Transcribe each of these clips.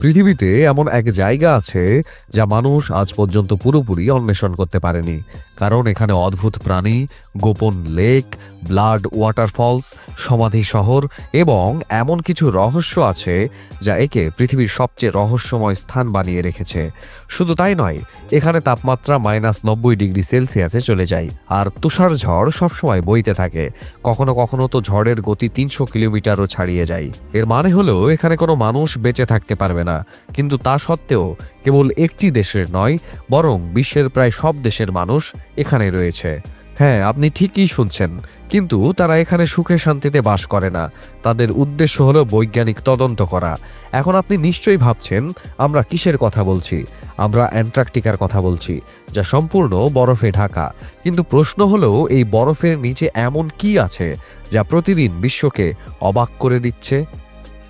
পৃথিবীতে এমন এক জায়গা আছে যা মানুষ আজ পর্যন্ত পুরোপুরি অন্বেষণ করতে পারেনি। কারণ এখানে অদ্ভুত প্রাণী, গোপন লেক, ব্লাড ওয়াটারফলস, সমাধি শহর এবং এমন কিছু রহস্য আছে যা একে পৃথিবীর সবচেয়ে রহস্যময় স্থান বানিয়ে রেখেছে। শুধু তাই নয়, এখানে তাপমাত্রা মাইনাস নব্বই ডিগ্রি সেলসিয়াসে চলে যায় আর তুষার ঝড় সবসময় বইতে থাকে। কখনো কখনো তো ঝড়ের গতি তিনশো কিলোমিটারও ছাড়িয়ে যায়। এর মানে হলো এখানে কোনো মানুষ বেঁচে থাকতে পারবে না। কিন্তু তা সত্ত্বেও কেবল একটি দেশের নয়, বরং বিশ্বের প্রায় সব দেশের মানুষ এখানে রয়েছে। হ্যাঁ আপনি ঠিকই শুনছেন, কিন্তু তারা এখানে সুখে শান্তিতে বাস করে না। তাদের উদ্দেশ্য হলো বৈজ্ঞানিক তদন্ত করা। এখন আপনি নিশ্চয়ই ভাবছেন, আমরা কিসের কথা বলছি? আমরা অ্যান্টার্কটিকার কথা বলছি, যা সম্পূর্ণ বরফে ঢাকা। কিন্তু প্রশ্ন হলো, এই বরফের নিচে এমন কি আছে, যা প্রতিদিন বিশ্বকে অবাক করে দিচ্ছে?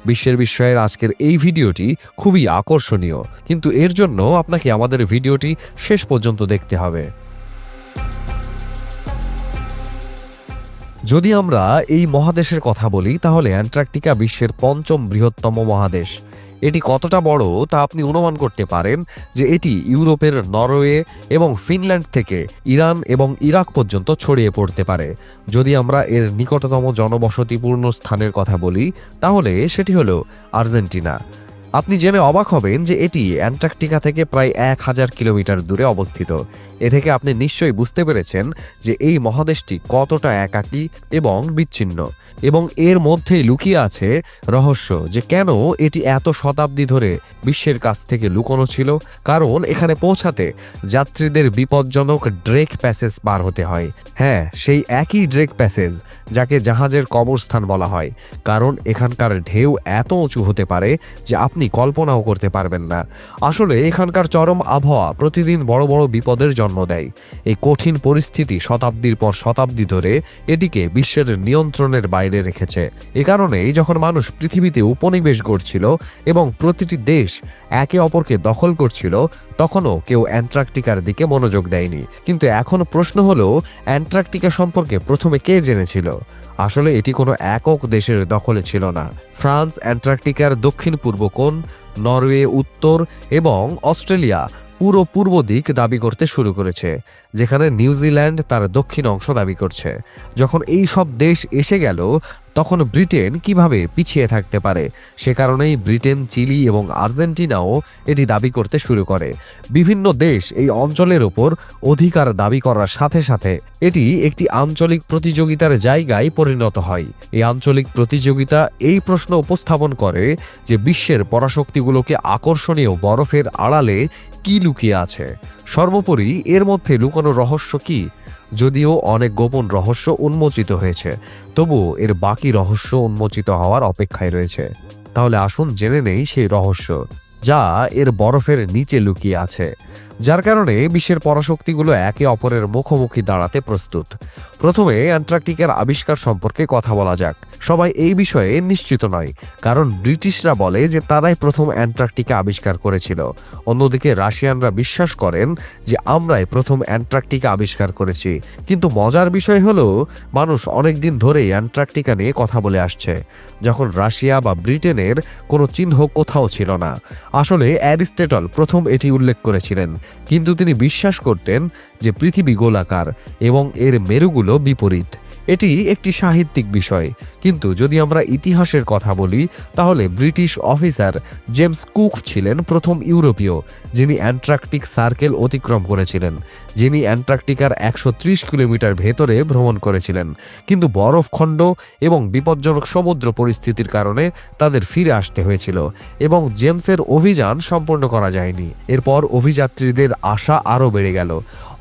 বিশ্বের বিস্ময়ের আজকের এই ভিডিওটি খুবই আকর্ষণীয়। কিন্তু এর জন্য আপনাকে আমাদের ভিডিওটি শেষ পর্যন্ত দেখতে হবে। যদি আমরা এই মহাদেশের কথা বলি, তাহলে অ্যান্টার্কটিকা বিশ্বের পঞ্চম বৃহত্তম মহাদেশ। এটি কতটা বড় তা আপনি অনুমান করতে পারেন যে এটি ইউরোপের নরওয়ে এবং ফিনল্যান্ড থেকে ইরান এবং ইরাক পর্যন্ত ছড়িয়ে পড়তে পারে। যদি আমরা এর নিকটতম জনবসতিপূর্ণ স্থানের কথা বলি, তাহলে সেটি হলো আর্জেন্টিনা। আপনি জেনে অবাক হবেন যে এটি অ্যান্টার্কটিকা থেকে প্রায় এক হাজার কিলোমিটার দূরে অবস্থিত। এ থেকে আপনি নিশ্চয়ই বুঝতে পেরেছেন যে এই মহাদেশটি কতটা একাকী এবং বিচ্ছিন্ন। এবং এর মধ্যেই লুকিয়ে আছে রহস্য যে কেন এটি এত শতাব্দী ধরে বিশ্বের কাছ থেকে লুকোনো ছিল। কারণ এখানে পৌঁছাতে যাত্রীদের বিপজ্জনক ড্রেক প্যাসেজ পার হতে হয়। হ্যাঁ সেই একই ড্রেক প্যাসেজ যাকে জাহাজের কবরস্থান বলা হয়। কারণ এখানকার ঢেউ এত উঁচু হতে পারে যে আপনি কল্পনাও করতে পারবেন না। আসলে এখানকার চরম আবহাওয়া প্রতিদিন বড় বড় বিপদের জন্ম দেয়। এই কঠিন পরিস্থিতি শতাব্দীর পর শতাব্দী ধরে এটিকে বিশ্বের নিয়ন্ত্রণের বাইরে রেখেছে। এ কারণেই যখন মানুষ পৃথিবীতে উপনিবেশ গড়ছিল এবং প্রতিটি দেশ একে অপরকে দখল করছিল, তখনও কেউ অ্যান্টার্কটিকার দিকে মনোযোগ দেয়নি। কিন্তু এখন প্রশ্ন হলো, অ্যান্টার্কটিকা সম্পর্কে প্রথমে কে জেনেছিল? আসলে এটি কোনো একক দেশের দখলে ছিল না। ফ্রান্স, অ্যান্টার্কটিকার দক্ষিণ পূর্ব কোণ, নরওয়ে উত্তর এবং অস্ট্রেলিয়া পুরো পূর্ব দিক দাবি করতে শুরু করেছে, যেখানে নিউজিল্যান্ড তার দক্ষিণ অংশ দাবি করছে। যখন এই সব দেশ এসে গেল তখন ব্রিটেন কীভাবে পিছিয়ে থাকতে পারে? সে কারণেই ব্রিটেন, চিলি এবং আর্জেন্টিনাও এটি দাবি করতে শুরু করে। বিভিন্ন দেশ এই অঞ্চলের ওপর অধিকার দাবি করার সাথে সাথে এটি একটি আঞ্চলিক প্রতিযোগিতার জায়গায় পরিণত হয়। এই আঞ্চলিক প্রতিযোগিতা এই প্রশ্ন উপস্থাপন করে যে বিশ্বের পরাশক্তিগুলোকে আকর্ষণীয় বরফের আড়ালে কি লুকিয়ে আছে? সর্বোপরি এর মধ্যে লুকানো রহস্য কি? যদিও অনেক গোপন রহস্য উন্মোচিত হয়েছে তবুও এর বাকি রহস্য উন্মোচিত হওয়ার অপেক্ষায় রয়েছে। তাহলে আসুন জেনে নেই সেই রহস্য। যা এর বরফের নিচে লুকিয়ে আছে, যার কারণে বিশ্বের পরাশক্তিগুলো একে অপরের মুখোমুখি দাঁড়াতে প্রস্তুত। প্রথমে অ্যান্টার্কটিকার আবিষ্কার সম্পর্কে কথা বলা যাক। সবাই এই বিষয়ে নিশ্চিত নয়, কারণ ব্রিটিশরা বলে যে তারাই প্রথম অ্যান্টার্কটিকা আবিষ্কার করেছিল। অন্যদিকে রাশিয়ানরা বিশ্বাস করেন যে আমরাই প্রথম অ্যান্টার্কটিকা আবিষ্কার করেছি। কিন্তু মজার বিষয় হলো, মানুষ অনেক দিন ধরেই অ্যান্টার্কটিকা নিয়ে কথা বলে আসছে, যখন রাশিয়া বা ব্রিটেনের কোনো চিহ্ন কোথাও ছিল না। আসলে অ্যারিস্টেটল প্রথম এটি উল্লেখ করেছিলেন, কিন্তু তিনি বিশ্বাস করতেন যে পৃথিবী গোলাকার এবং এর মেরুগুলো বিপরীত। এটি একটি সাহিত্যিক বিষয়। কিন্তু যদি আমরা ইতিহাসের কথা বলি, তাহলে ব্রিটিশ অফিসার জেমস কুক ছিলেন প্রথম ইউরোপীয়, যিনি অ্যান্টার্কটিক সার্কেল অতিক্রম করেছিলেন, যিনি অ্যান্টার্কটিকার একশো ত্রিশ কিলোমিটার ভেতরে ভ্রমণ করেছিলেন। কিন্তু বরফখণ্ড এবং বিপজ্জনক সমুদ্র পরিস্থিতির কারণে তাদের ফিরে আসতে হয়েছিল এবং জেমসের অভিযান সম্পূর্ণ করা যায়নি। এরপর অভিযাত্রীদের আশা আরও বেড়ে গেল।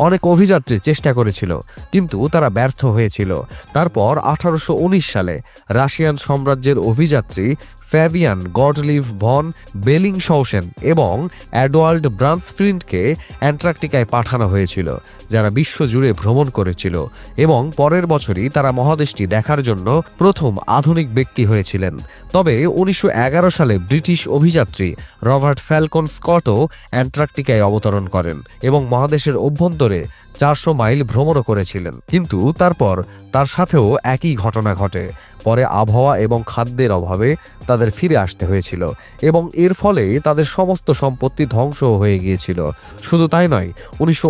অনেক অভিযাত্রী চেষ্টা করেছিল, কিন্তু তারা ব্যর্থ হয়েছিল। তারপর আঠারোশো উনিশ সালে রাশিয়ান সাম্রাজ্যের অভিযাত্রী ফ্যাবিয়ান গডলিভ, ভন, বেলিং শৌসেন এবং অ্যাডওয়াল্ড ব্রান্সফ্রিন্ডকে অ্যান্টার্কটিকায় পাঠানো হয়েছিল, যারা বিশ্বজুড়ে ভ্রমণ করেছিল এবং পরের বছরই তারা মহাদেশটি দেখার জন্য প্রথম আধুনিক ব্যক্তি হয়েছিলেন। তবে উনিশশো এগারো সালে ব্রিটিশ অভিযাত্রী রবার্ট ফ্যালকন স্কটও অ্যান্টার্কটিকায় অবতরণ করেন এবং মহাদেশের অভ্যন্তরে চারশো মাইল ভ্রমণও করেছিলেন। কিন্তু তারপর তার সাথেও একই ঘটনা ঘটে। পরে আবহাওয়া এবং খাদ্যের অভাবে তাদের ফিরে আসতে হয়েছিল এবং এর ফলে তাদের সমস্ত সম্পত্তি ধ্বংস হয়ে গিয়েছিল। শুধু তাই নয়, উনিশশো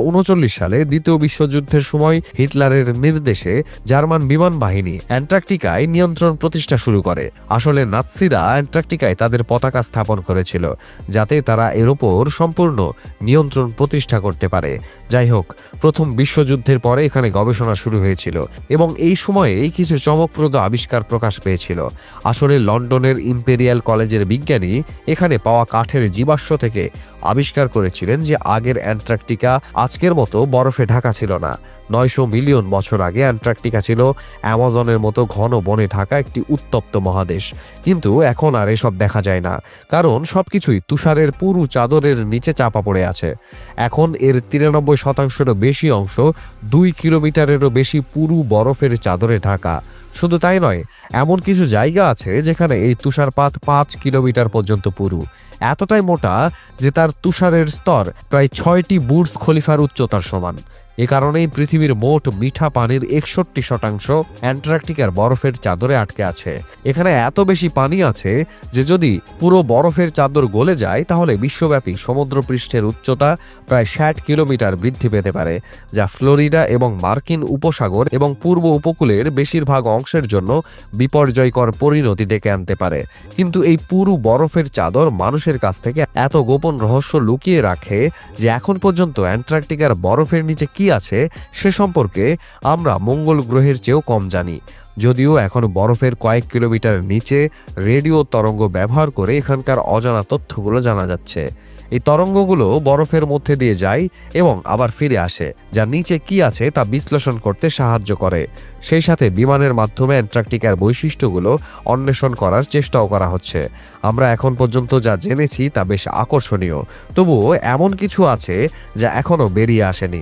সালে দ্বিতীয় বিশ্বযুদ্ধের সময় হিটলারের নির্দেশে জার্মান বিমান বাহিনী অ্যান্টার্কটিকায় নিয়ন্ত্রণ প্রতিষ্ঠা শুরু করে। আসলে নাৎসিরা অ্যান্টার্কটিকায় তাদের পতাকা স্থাপন করেছিল, যাতে তারা এর ওপর সম্পূর্ণ নিয়ন্ত্রণ প্রতিষ্ঠা করতে পারে। যাই হোক, প্রথম বিশ্বযুদ্ধের পরে এখানে গবেষণা শুরু হয়েছিল এবং এই সময়ে কিছু চমকপ্রদ আবিষ্কার প্রকাশ পেয়েছিল। আসলে লন্ডনের ইম্পেরিয়াল কলেজের বিজ্ঞানী এখানে পাওয়া কাঠের জীবাশ্ম থেকে আবিষ্কার করেছিলেন যে আগের অ্যান্টার্কটিকা আজকের মতো বরফে ঢাকা ছিল না। নয়শো মিলিয়ন বছর আগে অ্যান্টার্কটিকা ছিল অ্যামাজনের মতো ঘন বনে ঢাকা একটি উত্তপ্ত মহাদেশ। কিন্তু এখন আর এসব দেখা যায় না, কারণ সবকিছুই তুষারের পুরু চাদরের নিচে চাপা পড়ে আছে। এখন এর তিরানব্বই শতাংশেরও বেশি অংশ দুই কিলোমিটারেরও বেশি পুরু বরফের চাদরে ঢাকা। শুধু তাই নয়, এমন কিছু জায়গা আছে যেখানে এই তুষারপাত পাঁচ কিলোমিটার পর্যন্ত পুরু। এতটাই মোটা যে তার তুষারের স্তর প্রায় ছয়টি বুর্জ খলিফার উচ্চতার সমান। এ কারণেই পৃথিবীর মোট মিঠা পানির একষট্টি শতাংশ অ্যান্টার্কটিকার বরফের চাদরে আটকে আছে। এখানে এত বেশি পানি আছে যে যদি পুরো বরফের চাদর গলে যায়, তাহলে বিশ্বব্যাপী সমুদ্রপৃষ্ঠের উচ্চতা প্রায় ষাট কিলোমিটার বৃদ্ধি পেতে পারে, যা ফ্লোরিডা এবং মার্কিন উপসাগর এবং পূর্ব উপকূলের বেশিরভাগ অংশের জন্য বিপর্যয়কর পরিণতি ডেকে আনতে পারে। কিন্তু এই পুরো বরফের চাদর মানুষের কাছ থেকে এত গোপন রহস্য লুকিয়ে রাখে যে এখন পর্যন্ত অ্যান্টার্কটিকার বরফের নিচে কি আছে সে সম্পর্কে আমরা মঙ্গল গ্রহের চেয়েও কম জানি। যদিও এখন বরফের কয়েক কিলোমিটার নিচে রেডিও তরঙ্গ ব্যবহার করে এখানকার অজানা তথ্যগুলো জানা যাচ্ছে। এই তরঙ্গগুলো বরফের মধ্যে দিয়ে যায় এবং আবার ফিরে আসে যা নিচে কি আছে তা বিশ্লেষণ করতে সাহায্য করে। সেই সাথে বিমানের মাধ্যমে অ্যান্টার্কটিকার বৈশিষ্ট্যগুলো অন্বেষণ করার চেষ্টাও করা হচ্ছে। আমরা এখন পর্যন্ত যা জেনেছি তা বেশ আকর্ষণীয়, তবুও এমন কিছু আছে যা এখনও বেরিয়ে আসেনি।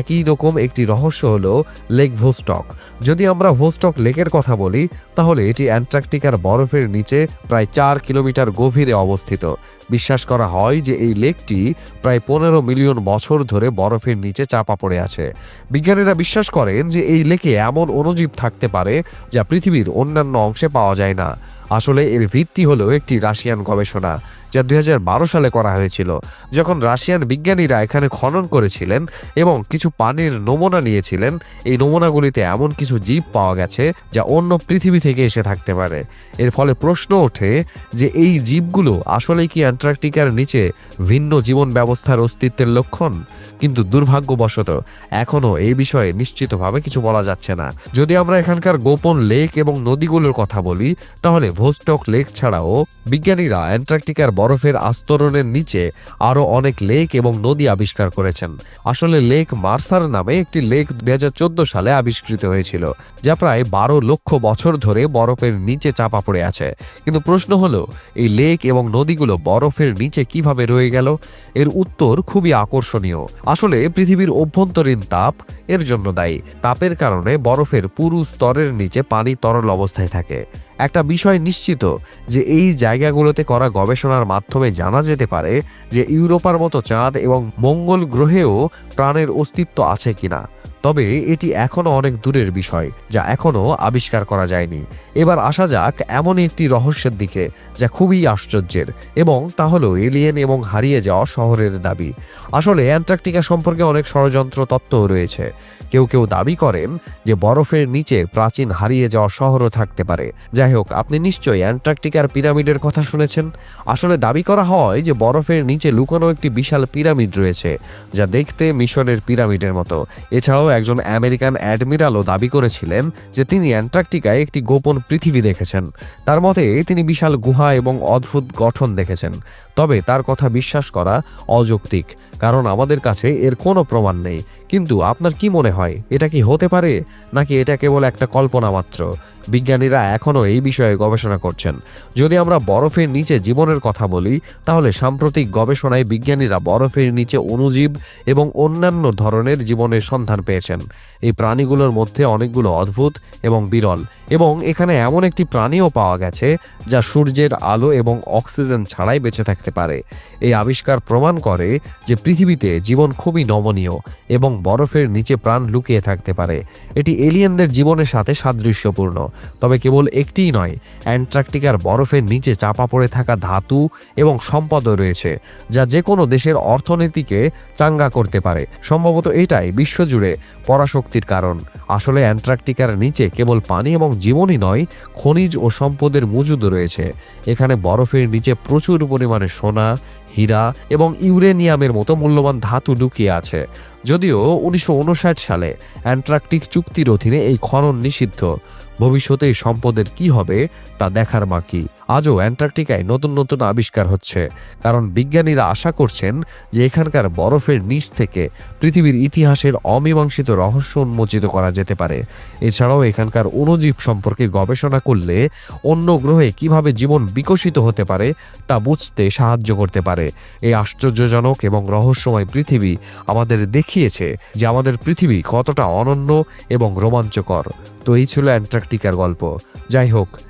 একই রকম একটি রহস্য হলো লেক ভোস্টক যদি আমরা ভোস্টক লেকের কথা বলি, তাহলে এটি অ্যান্টার্কটিকার বরফের নিচে প্রায় চার কিলোমিটার গভীরে অবস্থিত। বিশ্বাস করা হয় যে এই লেকটি প্রায় পনেরো মিলিয়ন বছর ধরে বরফের নিচে চাপা পড়ে আছে। বিজ্ঞানীরা বিশ্বাস করেন যে এই লেকে এমন অণুজীব থাকতে পারে যা পৃথিবীর অন্যান্য অংশে পাওয়া যায় না। আসলে এর ভিত্তি হলো একটি রাশিয়ান গবেষণা, যা দুই হাজার বারো সালে করা হয়েছিল, যখন রাশিয়ান বিজ্ঞানীরা এখানে খনন করেছিলেন এবং কিছু পানির নমুনা নিয়েছিলেন। এই নমুনাগুলিতে এমন কিছু জীব পাওয়া গেছে, যা অন্য পৃথিবী থেকে এসে থাকতে পারে। এর ফলে প্রশ্ন ওঠে যে এই জীবগুলো আসলে কি অ্যান্টার্কটিকার নিচে ভিন্ন জীবন ব্যবস্থার অস্তিত্বের লক্ষণ? কিন্তু দুর্ভাগ্যবশত এখনও এই বিষয়ে নিশ্চিতভাবে কিছু বলা যাচ্ছে না। যদি আমরা এখানকার গোপন লেক এবং নদীগুলোর কথা বলি, তাহলে ভোস্টক লেক ছাড়াও বিজ্ঞানীরা অ্যান্টার্কটিকার বরফের আস্তরণের নিচে আরও অনেক লেক এবং নদী আবিষ্কার করেছেন। আসলে লেক মার্সার নামে একটি লেক দুই হাজার চোদ্দ সালে আবিষ্কৃত হয়েছিল, যা প্রায় বারো লক্ষ বছর ধরে বরফের নিচে চাপা পড়ে আছে। কিন্তু প্রশ্ন হলো, এই লেক এবং নদীগুলো বরফের নিচে কীভাবে রয়ে গেল? এর উত্তর খুবই আকর্ষণীয়। আসলে পৃথিবীর অভ্যন্তরীণ তাপ এর জন্য দায়ী। তাপের কারণে বরফের পুরু স্তরের নিচে পানি তরল অবস্থায় থাকে। একটা বিষয় নিশ্চিত যে এই জায়গাগুলোতে করা গবেষণার মাধ্যমে জানা যেতে পারে যে ইউরোপার মতো চাঁদ এবং মঙ্গল গ্রহেও প্রাণের অস্তিত্ব আছে কিনা। তবে এটি এখনও অনেক দূরের বিষয়, যা এখনও আবিষ্কার করা যায়নি। এবার আসা যাক এমনই একটি রহস্যের দিকে, যা খুবই আশ্চর্যের, এবং তা হলো এলিয়েন এবং হারিয়ে যাওয়া শহরের দাবি। আসলে অ্যান্টার্কটিকা সম্পর্কে অনেক ষড়যন্ত্র তত্ত্বও রয়েছে। কেউ কেউ দাবি করেন যে বরফের নিচে প্রাচীন হারিয়ে যাওয়া শহরও থাকতে পারে। যাই হোক, আপনি নিশ্চয়ই অ্যান্টার্কটিকার পিরামিডের কথা শুনেছেন। আসলে দাবি করা হয় যে বরফের নিচে লুকানো একটি বিশাল পিরামিড রয়েছে, যা দেখতে মিশরের পিরামিডের মতো। এছাড়াও একজন আমেরিকান অ্যাডমিরালও দাবি করেছিলেন যে তিনি অ্যান্টার্কটিকায় একটি গোপন পৃথিবী দেখেছেন। তার মতে, তিনি বিশাল গুহা এবং অদ্ভুত গঠন দেখেছেন। তবে তার কথা বিশ্বাস করা অযৌক্তিক, কারণ আমাদের কাছে এর কোনো প্রমাণ নেই। কিন্তু আপনার কি মনে হয়, এটা কি হতে পারে? নাকি এটা কেবল একটা কল্পনা মাত্র? বিজ্ঞানীরা এখনও এই বিষয়ে গবেষণা করছেন। যদি আমরা বরফের নিচে জীবনের কথা বলি, তাহলে সাম্প্রতিক গবেষণায় বিজ্ঞানীরা বরফের নিচে অণুজীব এবং অন্যান্য ধরনের জীবনের সন্ধান পেয়েছেন। এই প্রাণীগুলোর মধ্যে অনেকগুলো অদ্ভুত এবং বিরল এবং এখানে এমন একটি প্রাণীও পাওয়া গেছে, যা সূর্যের আলো এবং অক্সিজেন ছাড়াই বেঁচে থাকতে পারে। এই আবিষ্কার প্রমাণ করে যে পৃথিবীতে জীবন খুবই নমনীয় এবং বরফের নিচে প্রাণ লুকিয়ে থাকতে পারে। এটি এলিয়েনদের জীবনের সাথে সাদৃশ্যপূর্ণ। তবে কেবল একটিই নয়, অ্যান্টার্কটিকার বরফের নিচে চাপা পড়ে থাকা ধাতু এবং সম্পদও রয়েছে, যা যে কোনো দেশের অর্থনীতিকে চাঙ্গা করতে পারে। সম্ভবত এটাই বিশ্বজুড়ে পরাশক্তির কারণ। আসলে অ্যান্টার্কটিকার নিচে কেবল পানি এবং জীবনই নয়, খনিজ ও সম্পদের মজুদ রয়েছে। এখানে বরফের নিচে প্রচুর পরিমাণে সোনা হীরা এবং ইউরেনিয়ামের মতো মূল্যবান ধাতু লুকিয়ে আছে। যদিও উনিশশো উনষাট সালে অ্যান্টার্কটিক চুক্তির অধীনে এই খনন নিষিদ্ধ। ভবিষ্যতে এই সম্পদের কি হবে তা দেখার বাকি। আজও অ্যান্টার্কটিকায় নতুন নতুন আবিষ্কার হচ্ছে। কারণ বিজ্ঞানীরা আশা করছেন যে এখানকার বরফের নিচ থেকে পৃথিবীর ইতিহাসের অমীমাংসিত রহস্য উন্মোচিত করা যেতে পারে। এছাড়াও এখানকার অণুজীব সম্পর্কে গবেষণা করলে অন্য গ্রহে কীভাবে জীবন বিকশিত হতে পারে তা বুঝতে সাহায্য করতে পারে। এই আশ্চর্যজনক এবং রহস্যময় পৃথিবী আমাদের দেখিয়েছে যে আমাদের পৃথিবী কতটা অনন্য এবং রোমাঞ্চকর। তো এই ছিল অ্যান্টার্কটিকার গল্প। যাই হোক